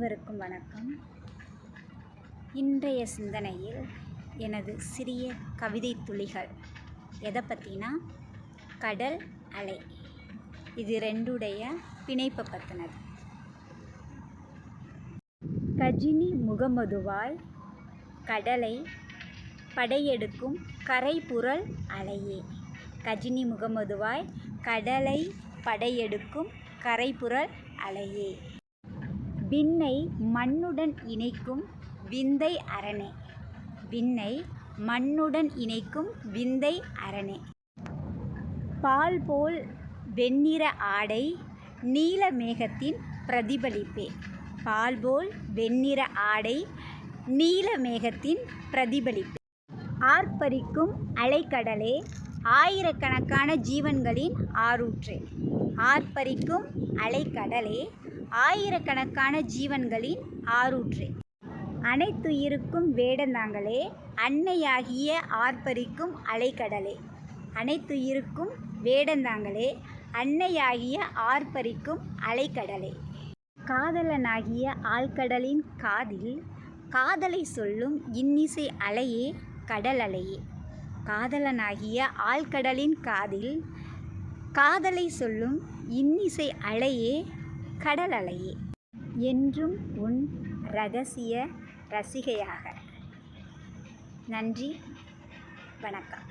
அனைவருக்கும் வணக்கம். இன்றைய சிந்தனையில் எனது சிறிய கவிதை துளிகள். எதை பற்றினா கடல் அலை. இது ரெண்டுடைய பிணைப்பை பற்றினது கஜினி முகமதுவாய் கடலை படையெடுக்கும் கரைபுரல் அலையே. கஜினி முகமதுவாய் கடலை படையெடுக்கும் கரைபுரல் அலையே. விண்ணை மண்ணுடன் இணைக்கும் விந்தை அரணே. விண்ணை மண்ணுடன் இணைக்கும் விந்தை அரணே. பால் போல் வெண்ணிற ஆடை நீல மேகத்தின் பிரதிபலிப்பே. பால் போல் வெண்ணிற ஆடை நீல மேகத்தின் பிரதிபலிப்பே. ஆர்ப்பரிக்கும் அலைக்கடலே ஆயிரக்கணக்கான ஜீவன்களின் ஆரூற்றே. ஆர்ப்பரிக்கும் அலைக்கடலே ஆயிரக்கணக்கான ஜீவன்களின் ஆரூற்றே. அனைத்துயிருக்கும் வேடந்தாங்களே அன்னையாகிய ஆர்ப்பரிக்கும் அலைக்கடலே. அனைத்துயிருக்கும் வேடந்தாங்களே அன்னையாகிய ஆர்ப்பரிக்கும் அலைக்கடலே. காதலனாகிய ஆழ்கடலின் காதில் காதலை சொல்லும் இன்னிசை அலையே கடல் அலையே. காதலனாகிய ஆழ்கடலின் காதில் காதலை சொல்லும் இன்னிசை அலையே கடல் அலையே. என்றும் உன் ரகசிய ரசிகையாக. நன்றி வணக்கம்.